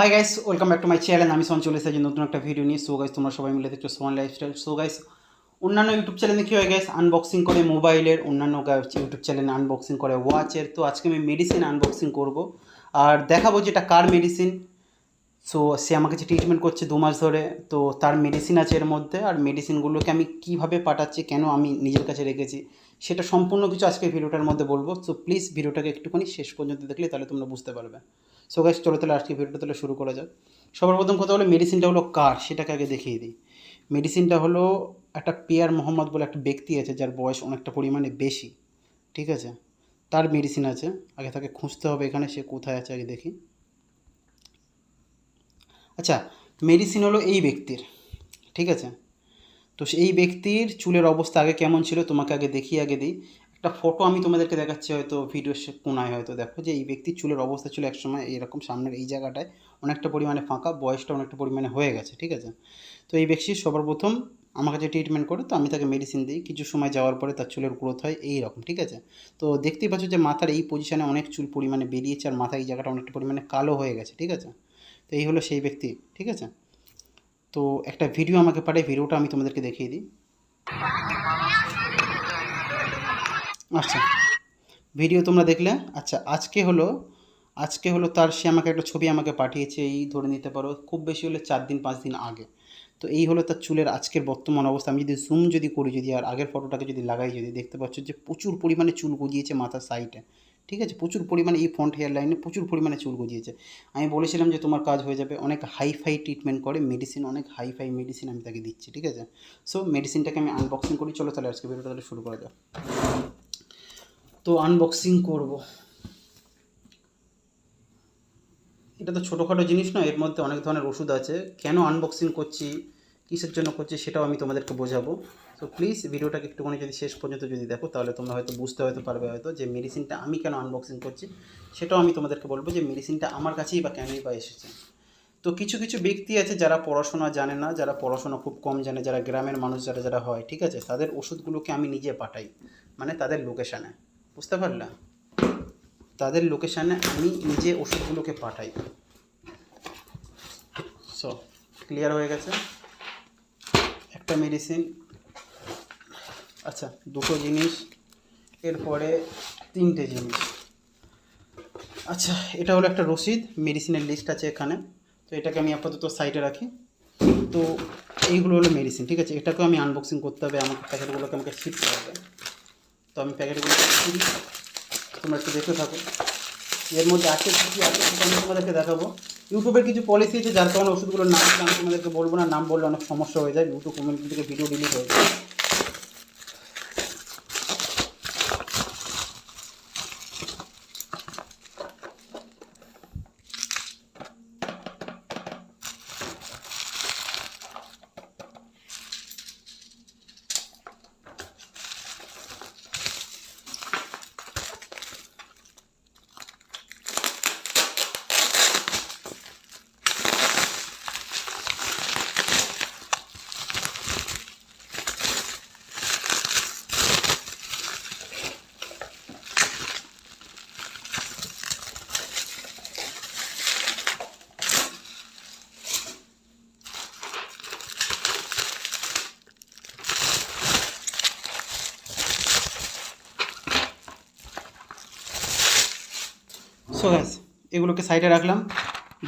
Hi guys welcome back to my channel আমি সোহান চলে এসেছি নতুন একটা ভিডিও নিয়ে। সো গাইস তোমরা সবাই মিলে দেখছ সোহান লাইফস্টাইল সো গাইস অন্যান্য ইউটিউব চ্যানেলে কী হয় গাইস আনবক্সিং করে মোবাইলের অন্যান্য ইউটিউব চ্যানেলে আনবক্সিং করে ওয়াচের তো আজকে আমি মেডিসিন আনবক্সিং করব। আর দেখাবো যেটা কার মেডিসিন সো সে আমাকে যে ট্রিটমেন্ট করছে দু মাস ধরে, তো তার মেডিসিন আছে এর মধ্যে। আর মেডিসিনগুলোকে আমি কীভাবে পাঠাচ্ছি, কেন আমি নিজের কাছে রেখেছি, সেটা সম্পূর্ণ কিছু আজকে ভিডিওটার মধ্যে বলব। সো প্লিজ ভিডিওটাকে একটুখানি শেষ পর্যন্ত দেখলে তাহলে তোমরা বুঝতে পারবে। সো গাইস চলো তাহলে আজকে ভিডিওটা তাহলে শুরু করা যাক। সবার প্রথম কথা হলো মেডিসিনটা হলো কার? সেটাকে আগে দেখিয়ে দিই। মেডিসিনটা হলো একটা পিয়ার মোহাম্মদ বলে একটা ব্যক্তি আছে, যার বয়স অনেকটা পরিমাণে বেশি। ঠিক আছে? তার মেডিসিন আছে। আগে তাকে খুঁজতে হবে এখানে, সে কোথায় আছে আগে দেখি। আচ্ছা মেডিসিন হলো এই ব্যক্তির। ঠিক আছে? তো এই ব্যক্তির চুলের অবস্থা আগে কেমন ছিল? তোমাকে আগে দেখিয়ে আগে দিই। একটা ফটো আমি তোমাদেরকে দেখাচ্ছি, হয়তো ভিডিও কোনায় হয়তো দেখো যে এই ব্যক্তির চুলের অবস্থা ছিল একসময় এরকম সামনের এই জায়গাটায় অনেকটা পরিমাণে ফাঁকা, বয়সটা অনেকটা পরিমাণে হয়ে গেছে, ঠিক আছে? তো এই ব্যক্তি সবার প্রথম আমার কাছে ট্রিটমেন্ট করে, তো আমি তাকে মেডিসিন দিই, কিছু সময় যাওয়ার পরে তার চুলের গ্রোথ হয় এই রকম, ঠিক আছে? তো দেখতেই পাচ্ছ যে মাথার এই পজিশনে অনেক চুল পরিমাণে বেরিয়েছে আর মাথার এই জায়গাটা অনেকটা পরিমাণে কালো হয়ে গেছে, ঠিক আছে? তো এই হলো সেই ব্যক্তি, ঠিক আছে? তো একটা ভিডিও আমাকে পাঠায় ভিডিওটা আমি তোমাদেরকে দেখিয়ে দিই। আচ্ছা। ভিডিও তোমরা দেখলে? আচ্ছা আজকে হলো আজকে হলো তার, সে আমাকে একটা ছবি আমাকে পাঠিয়েছে, এই ধরে নিতে পারো, খুব বেশি হলে চার দিন, পাঁচ দিন আগে। তো এই হলো তার চুলের আজকের বর্তমান অবস্থা। আমি যদি জুম যদি করি, যদি আর আগের ফটোটাকে যদি লাগাই, যদি দেখতে পাচ্ছ যে প্রচুর পরিমাণে চুল গজিয়েছে মাথার সাইডে ঠিক আছে? প্রচুর পরিমাণে এই ফ্রন্ট হেয়ার লাইনে প্রচুর পরিমাণে চুল গজিয়েছে। আমি বলেছিলাম যে তোমার কাজ হয়ে যাবে, অনেক হাইফাই ট্রিটমেন্ট করে মেডিসিন অনেক হাইফাই মেডিসিন আমি তাকে দিচ্ছি, ঠিক আছে? সো মেডিসিনটাকে আমি আনবক্সিং করি। চলো তাহলে আজকে ভিডিওটা তাহলে শুরু করা যাক। তো আনবক্সিং করব। এটা তো ছোটোখাটো জিনিস না এর মধ্যে অনেক ধরনের ওষুধ আছে। কেন আনবক্সিং করছি, কিসের জন্য করছি সেটাও আমি তোমাদেরকে বোঝাবো। তো প্লিজ ভিডিওটাকে একটুখানি যদি শেষ পর্যন্ত যদি দেখো, তাহলে তোমরা হয়তো বুঝতে হয়তো পারবে হয়তো যে মেডিসিনটা আমি কেন আনবক্সিং করছি, সেটাও আমি তোমাদেরকে বলব যে মেডিসিনটা আমার কাছেই বা কেনই বা এসেছে। তো কিছু কিছু ব্যক্তি আছে যারা পড়াশোনা জানে না, যারা পড়াশোনা খুব কম জানে, যারা গ্রামের মানুষ যারা যারা হয়, ঠিক আছে? তাদের ওষুধগুলোকে আমি নিজে পাঠাই মানে তাদের লোকেশানে বুঝতে পারলে? তাদের লোকেশানে আমি নিজে ওষুধগুলোকে পাঠাই। সো ক্লিয়ার হয়ে গেছে। একটা মেডিসিন আচ্ছা দুটো জিনিস, এরপরে তিনটে জিনিস। আচ্ছা এটা হলো একটা রসিদ মেডিসিনের লিস্ট আছে এখানে। তো এটাকে আমি আপাতত সাইডে রাখি। তো এইগুলো হলো মেডিসিন ঠিক আছে? এটাকেও আমি আনবক্সিং করতে হবে আমাকে প্যাকেটগুলোকে আমাকে শিফট করতে হবে। তো আমি প্যাকেটগুলো খুলি তোমরা একটু দেখতে থাকো। এর মধ্যে আছে কী কী আছে সেটা আমি তোমাদেরকে দেখাবো। ইউটিউবের কিছু পলিসি আছে যার কারণে ওষুধগুলোর নাম আমি তোমাদেরকে বলব না, নাম বললে অনেক সমস্যা হয়ে যায়। ইউটিউব কমেন্ট থেকে ভিডিও ডিলিট হয়ে যায়। সো গ্যাস এগুলোকে সাইডে রাখলাম।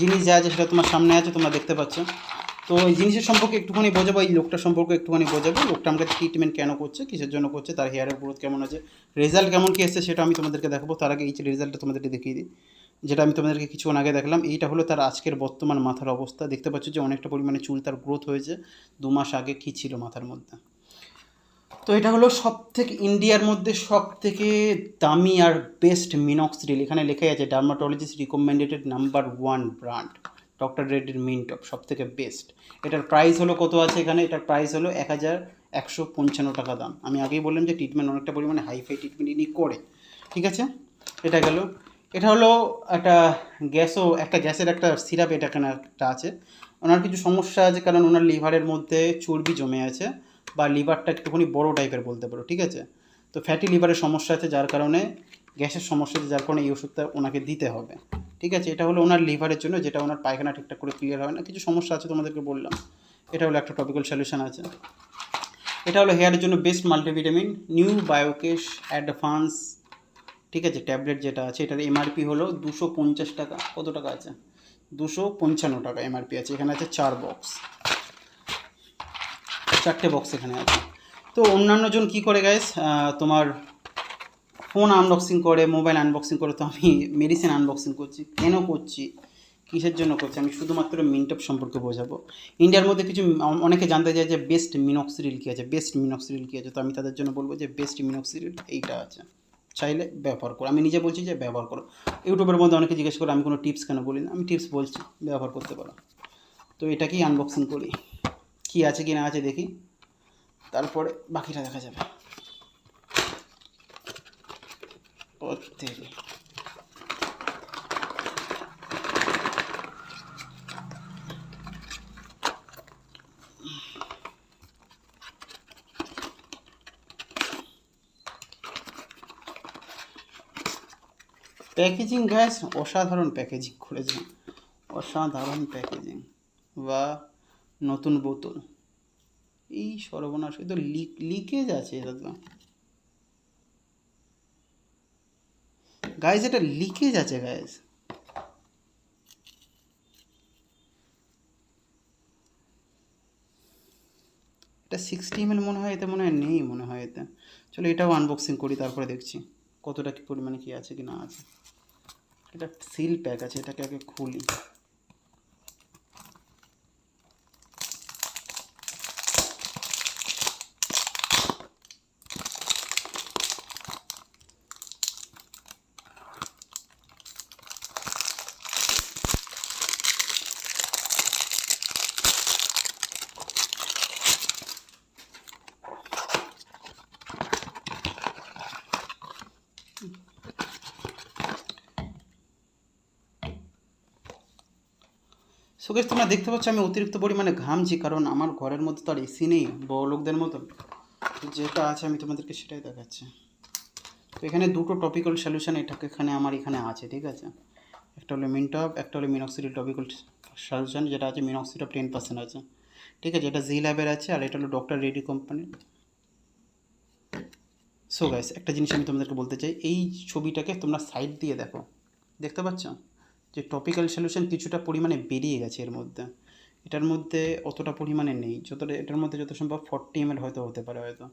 জিনিস যা আছে সেটা তোমার সামনে আছে, তোমরা দেখতে পাচ্ছ। তো এই জিনিসের সম্পর্কে একটুখানি বোঝাবো, এই লোকটার সম্পর্কে একটুখানি বোঝাবো। লোকটা আমাকে ট্রিটমেন্ট কেন করছে, কিসের জন্য করছে, তার হেয়ারের গ্রোথ কেমন আছে রেজাল্ট কেমন কি এসছে সেটা আমি তোমাদেরকে দেখাবো। তার আগে এই রেজাল্টটা তোমাদেরকে দেখিয়ে দিই, যেটা আমি তোমাদেরকে কিছুক্ষণ আগে দেখলাম। এইটা হলো তার আজকের বর্তমান মাথার অবস্থা। দেখতে পাচ্ছ যে অনেকটা পরিমাণে চুল তার গ্রোথ হয়েছে। দু মাস আগে কী ছিল মাথার মধ্যে? তো এটা হলো সব থেকে ইন্ডিয়ার মধ্যে সব থেকে দামি আর বেস্ট মিনক্সিডিল এখানে লেখাই আছে dermatologist recommended number one brand doctor রেড্ডির Mintop সব থেকে বেস্ট এটার প্রাইস হলো কত আছে এখানে? এটার প্রাইস হলো এক হাজার একশো পঞ্চান্ন টাকা দাম। আমি আগেই বললাম যে ট্রিটমেন্ট অনেকটা পরিমাণে হাইফাই ট্রিটমেন্ট ইনি করে, ঠিক আছে? এটা গেল। এটা হলো একটা গ্যাসও, একটা গ্যাসের একটা সিরাপ এটা এখানে একটা আছে। ওনার কিছু সমস্যা আছে কারণ ওনার লিভারের মধ্যে চর্বি জমে আছে। বা লিভারটা একটুখানি বড় টাইপের বলতে পারো ঠিক আছে? তো ফ্যাটি লিভারের সমস্যা আছে যার কারণে গ্যাসের সমস্যা আছে, যার কারণে এই ওষুধটা ওনাকে দিতে হবে ঠিক আছে? এটা হলো ওনার লিভারের জন্য যেটা ওনার পায়খানা ঠিকঠাক করে ক্লিয়ার হয় না কিছু সমস্যা আছে তোমাদেরকে বললাম। এটা হলো একটা টপিক্যাল সলিউশন আছে। এটা হলো হেয়ারের জন্য বেস্ট মাল্টিভিটামিন নিউ বায়োকেশ অ্যাডভান্স ঠিক আছে? ট্যাবলেট যেটা আছে এটার এমআরপি হলো দুশো পঞ্চাশ টাকা। কত টাকা আছে? দুশো পঞ্চান্ন টাকা এমআরপি আছে। এখানে আছে চার বক্স চারটে বক্স এখানে আছে। তো অন্যান্য জন কী করে গাইস তোমার ফোন আনবক্সিং করে মোবাইল আনবক্সিং করে, তো আমি মেডিসিন আনবক্সিং করছি। কেন করছি? কিসের জন্য করছি? আমি শুধুমাত্র মিনটপ সম্পর্কে বোঝাবো। ইন্ডিয়ার মধ্যে কিছু অনেকে জানতে চায় যে বেস্ট মিনক্সিরিল কী আছে? বেস্ট মিনক্সিরিল কী আছে? তো আমি তাদের জন্য বলব যে বেস্ট মিনক্সিরিল এইটা আছে। চাইলে ব্যবহার করো। আমি নিজে বলছি যে ব্যবহার করো। ইউটিউবের মধ্যে অনেকে জিজ্ঞেস করে, আমি কোনো টিপস কেন বলি না? আমি টিপস বলছি, ব্যবহার করতে পারো। তো এটাকেই আনবক্সিং করি। কী আছে কি না আছে দেখি। তারপরে বাকিটা দেখা যাবে। প্যাকেজিং গ্যাস অসাধারণ প্যাকেজিং করেছে অসাধারণ প্যাকেজিং বা নতুন বোতল। এই সর্বনাশ তো লিক, লিকেজ আছে তো গাইজ এটা লিকেজ আছে গাইজ এটা সিক্সটি এম মনে হয়, এতে মনে হয় নেই, মনে হয় এতে। চলো এটাও আনবক্সিং করি, তারপরে দেখছি কতটা কি পরিমাণে কি আছে কি না আছে। এটা সিল প্যাক আছে, এটাকে আগে খুলি। সুকেশ তোমরা দেখতে পাচ্ছ আমি অতিরিক্ত পরিমাণে ঘামছি, কারণ আমার ঘরের মধ্যে তো আর এসি নেই বড় লোকদের মতন। যেটা আছে আমি তোমাদেরকে সেটাই দেখাচ্ছি। তো এখানে দুটো টপিক্যাল সলিউশন এটাকে এখানে, আমার এখানে আছে, ঠিক আছে? একটা হলো মিনটপ একটা হলো মিনক্সিডিল টপিক্যাল সলিউশন যেটা আছে মিনক্সিডপ টেন পার্সেন্ট আছে। ঠিক আছে, এটা জি ল্যাবের আছে, আর এটা হলো ডক্টর রেডি কোম্পানির সো গাইস একটা জিনিস আমি তোমাদেরকে বলতে চাই, এই ছবিটাকে তোমরা সাইড দিয়ে দেখো। দেখতে পাচ্ছ? যে টপিক্যাল সলিউশন কিছুটা পরিমাণে বেরিয়ে গেছে এর মধ্যে। এটার মধ্যে অতটা পরিমাণে নেই। যতটা, এটার মধ্যে যত সম্ভব ফর্টি এম হয়তো হতে পারে হয়তো।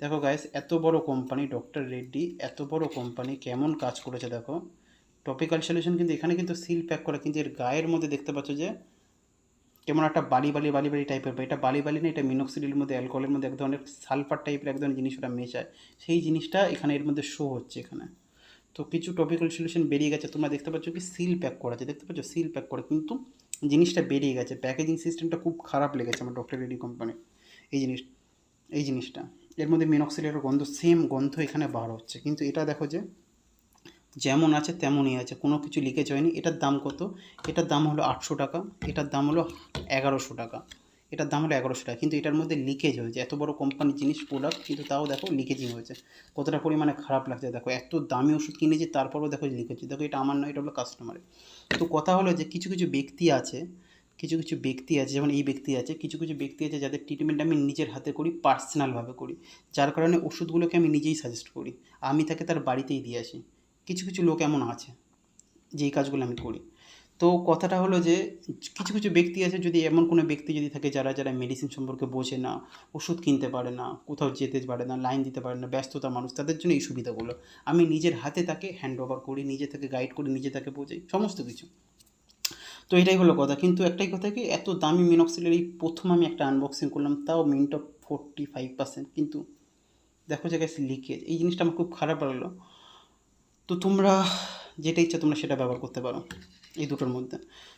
দেখো গাইস এত বড় কোম্পানি ডক্টর রেড্ডি, এত বড় কোম্পানি কেমন কাজ করেছে দেখো। টপিক্যাল সলিউশন কিন্তু এখানে কিন্তু সিল প্যাক করা, কিন্তু এর গায়ের মধ্যে দেখতে পাচ্ছ যে কেমন একটা বালি বালি বালি বালি টাইপের এটা বালি বালি না, এটা মিনক্সিডিলের মধ্যে অ্যালকোহলের মধ্যে এক ধরনের সালফার টাইপের এক ধরনের জিনিস ওটা মেশায়। সেই জিনিসটা এখানে এর মধ্যে শো হচ্ছে এখানে। তো কিছু টপিক্যাল সলিউশন বেরিয়ে গেছে। তোমরা দেখতে পাচ্ছ কি সিল প্যাক করা আছে। দেখতে পাচ্ছ? সিল প্যাক করা। কিন্তু জিনিসটা বেরিয়ে গেছে। প্যাকেজিং সিস্টেমটা খুব খারাপ লেগেছে আমার ডক্টর রেডি কোম্পানি এই জিনিস, এই জিনিসটা। এর মধ্যে মিনক্সিলের গন্ধ সেম গন্ধ এখানে বার হচ্ছে। কিন্তু এটা দেখো যে, যেমন আছে তেমনই আছে। কোনো কিছু লিকেজ হয়নি। এটার দাম কত? এটার দাম হলো আটশো টাকা। এটার দাম হলো এগারোশো টাকা। এটার দাম হলো এগারোশো টাকা। কিন্তু এটার মধ্যে লিকেজ হয়েছে। এত বড় কোম্পানির জিনিস প্রোডাক্ট কিন্তু তাও দেখো লিকেজিং হয়েছে। কতটা পরিমাণে খারাপ লাগছে দেখো। এত দামি ওষুধ কিনেছি, তারপরেও দেখো লিক হচ্ছে দেখো এটা আমার নয় এটা হলো কাস্টমারের তো কথা হলো যে কিছু কিছু ব্যক্তি আছে, কিছু কিছু ব্যক্তি আছে, যেমন এই ব্যক্তি আছে, কিছু কিছু ব্যক্তি আছে যাদের ট্রিটমেন্ট আমি নিজের হাতে করি পার্সোনালভাবে করি। যার কারণে ওষুধগুলোকে আমি নিজেই সাজেস্ট করি। আমি তাকে তার বাড়িতেই দিয়ে আসি। কিছু কিছু লোক এমন আছে যে এই কাজগুলো আমি করি। তো কথাটা হলো যে, কিছু কিছু ব্যক্তি আছে যদি এমন কোনো ব্যক্তি যদি থাকে যারা যারা মেডিসিন সম্পর্কে বোঝে না, ওষুধ কিনতে পারে না, কোথাও যেতে পারে না লাইন দিতে পারে না, ব্যস্ততা মানুষ, তাদের জন্য এই সুবিধাগুলো। আমি নিজের হাতে তাকে হ্যান্ড ওভার করি, নিজে তাকে গাইড করি, নিজে তাকে বোঝাই, সমস্ত কিছু। তো এটাই হলো কথা। কিন্তু একটাই কথা কি, এত দামি মিনক্সিলের এই প্রথম আমি একটা আনবক্সিং করলাম, তাও মিনট ফোরটি ফাইভ পার্সেন্ট কিন্তু দেখো যে গেছে লিকেজ এই জিনিসটা আমার খুব খারাপ লাগল। তো তোমরা যেটা ইচ্ছা তোমরা সেটা ব্যবহার করতে পারো এই দুটোর মধ্যে।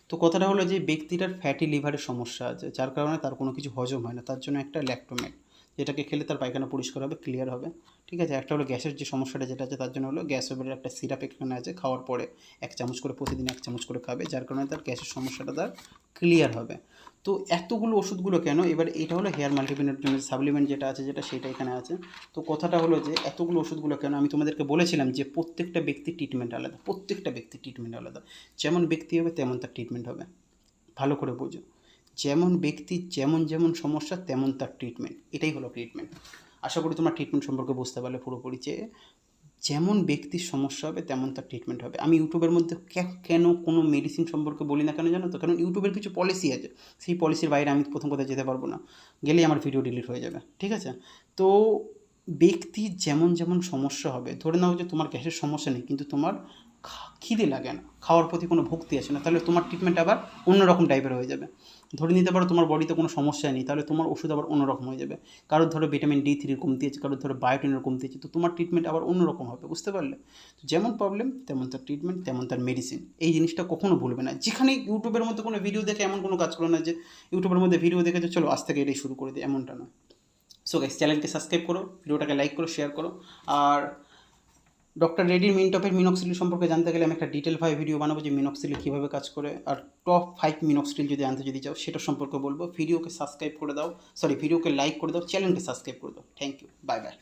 তো কথাটা হলো যে ব্যক্তিটার ফ্যাটি লিভারের সমস্যা আছে, যার কারণে তার কোনো কিছু হজম হয় না, তার জন্য একটা ল্যাক্টোমেট যেটাকে খেলে তার পায়খানা পরিষ্কার হবে ক্লিয়ার হবে। ঠিক আছে? একটা হলো গ্যাসের যে সমস্যাটা যেটা আছে, তার জন্য হলো গ্যাস ওভারের একটা সিরাপ এখানে আছে, খাওয়ার পরে এক চামচ করে, প্রতিদিন এক চামচ করে খাবে, যার কারণে তার গ্যাসের সমস্যাটা তার ক্লিয়ার হবে। তো এতগুলো ওষুধগুলো কেন? এবার এটা হলো হেয়ার মাল্টিভিনের জন্য সাপ্লিমেন্ট যেটা আছে, যেটা সেটা এখানে আছে। তো কথাটা হলো যে, এতগুলো ওষুধগুলো কেন? আমি তোমাদেরকে বলেছিলাম যে, প্রত্যেকটা ব্যক্তির ট্রিটমেন্ট আলাদা, প্রত্যেকটা ব্যক্তির ট্রিটমেন্ট আলাদা। যেমন ব্যক্তি হবে, তেমন তার ট্রিটমেন্ট হবে। ভালো করে বোঝো। যেমন ব্যক্তির যেমন যেমন সমস্যা, তেমন তার ট্রিটমেন্ট এটাই হলো ট্রিটমেন্ট আশা করি তোমার ট্রিটমেন্ট সম্পর্কে বুঝতে পারলে পুরোপুরি যে যেমন ব্যক্তির সমস্যা হবে, তেমন তার ট্রিটমেন্ট হবে। আমি ইউটিউবের মধ্যে কেন কোনো মেডিসিন সম্পর্কে বলি না কেন জানো তো? কারণ ইউটিউবের কিছু পলিসি আছে। সেই পলিসির বাইরে আমি প্রথম কথা যেতে পারব না। গেলেই আমার ভিডিও ডিলিট হয়ে যাবে। ঠিক আছে? তো ব্যক্তির যেমন যেমন সমস্যা হবে, ধরে নাও যে তোমার গ্যাসের সমস্যা নেই, কিন্তু তোমার খিদে লাগে না, খাওয়ার প্রতি কোনো ভক্তি আসে না, তাহলে তোমার ট্রিটমেন্ট আবার অন্যরকম টাইপের হয়ে যাবে। ধরে নিতে পারো তোমার বডিতে কোনো সমস্যা নেই, তাহলে তোমার ওষুধ আবার অন্যরকম হয়ে যাবে। কারোর ধরো ভিটামিন ডি থ্রির কমতি আছে, কারোর ধরো বায়োটিনের কমতি আছে, তো তোমার ট্রিটমেন্ট আবার অন্যরকম হবে, বুঝতে পারলে? যেমন প্রবলেম তেমন তার ট্রিটমেন্ট তেমন তার মেডিসিন এই জিনিসটা কখনো ভুলবে না। যেখানে ইউটিউবের মধ্যে কোনো ভিডিও দেখে এমন কোনো কাজ করো না যে ইউটিউবের মধ্যে ভিডিও দেখে যে চলো আজ থেকে এটাই শুরু করে দিই, এমনটা নয়। সো গাইস চ্যানেলকে সাবস্ক্রাইব করো, ভিডিওটাকে লাইক করো শেয়ার করো। আর ডক্টর রেডির মিন টপের মিনক্সিল সম্পর্কে জানতে গেলে আমি একটা ডিটেল ভাই ভিডিও বানাবো যে মিনক্সিল কীভাবে কাজ করে। আর টপ ফাইভ মিনক্সিল যদি আনতে যদি চাও সেটা সম্পর্কে বলব। ভিডিওকে সাবস্ক্রাইব করে দাও। সরি ভিডিওকে লাইক করে দাও চ্যানেলকে সাবস্ক্রাইব করে দাও। Thank you bye bye